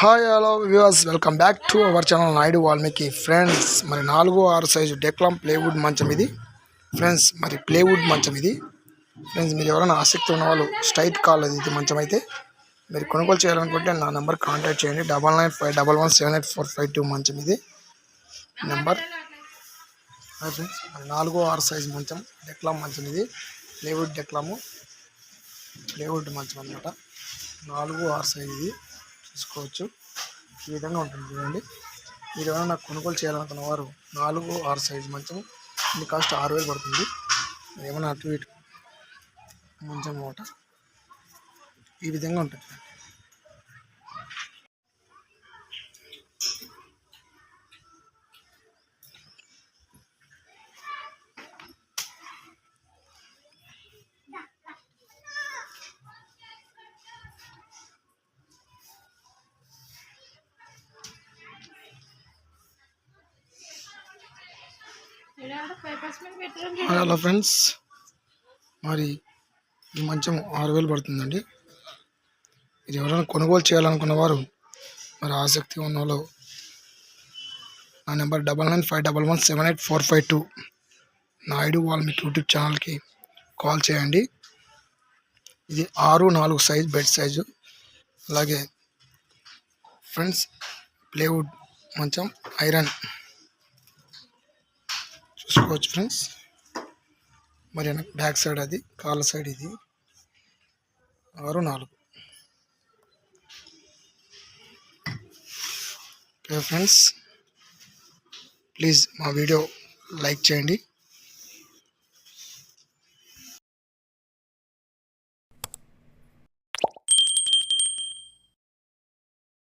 Hi hello viewers welcome back to our channel Naidu Valmiki friends మరి నాలుగు ఆరు size డెక్లామ్ plywood మంచం ఇది. ఫ్రెండ్స్ మరి ప్లేవుడ్ మంచం ఇది. ఫ్రెండ్స్ మీరు ఎవరైనా ఆసక్తి ఉన్న వాళ్ళు స్ట్రైట్ కాల్ అది ఇది మంచం అయితే మీరు కొనుగోలు చేయాలనుకుంటే నా నెంబర్ కాంటాక్ట్ చేయండి. Double nine five double one seven eight four five two మంచం ఇది. నెంబర్ ఫ్రెండ్స్ మరి నాలుగో ఆరు సైజు మంచం డెక్లామ్ మంచం ఇది. ప్లేవుడ్ డెక్లము. ప్లేవుడ్ మంచం అనమాట నాలుగు ఆరు సైజ్ ఇది చూసుకోవచ్చు. ఈ విధంగా ఉంటుంది చూడండి. మీరు ఏమైనా నాకు కొనుగోలు చేయాలనుకున్న వారు నాలుగు ఆరు సైజ్ మంచం ఇది కాస్ట్ ఆరు వేలు పడుతుంది. ఏమైనా అటు ఇటు మంచం అనమాట ఈ విధంగా ఉంటుంది. Hello friends. మరి ఈ మంచం ఆరు వేలు పడుతుందండి. ఇది ఎవరైనా కొనుగోలు చేయాలనుకున్న వారు మరి ఆసక్తి ఉన్న వాళ్ళు నా number double nine five double one seven eight four five two. Naidu Valmiki YouTube ఛానల్కి కాల్ చేయండి. ఇది ఆరు నాలుగు సైజ్ బెడ్ సైజు. అలాగే ఫ్రెండ్స్ ప్లేవుడ్ మంచం ఐరన్. చూసుకోవచ్చు ఫ్రెండ్స్ మరి బ్యాక్ సైడ్ అది కాళ్ళ సైడ్ ఇది. ఆరు నాలుగు. ఓకే ఫ్రెండ్స్ ప్లీజ్ మా వీడియో లైక్ చేయండి.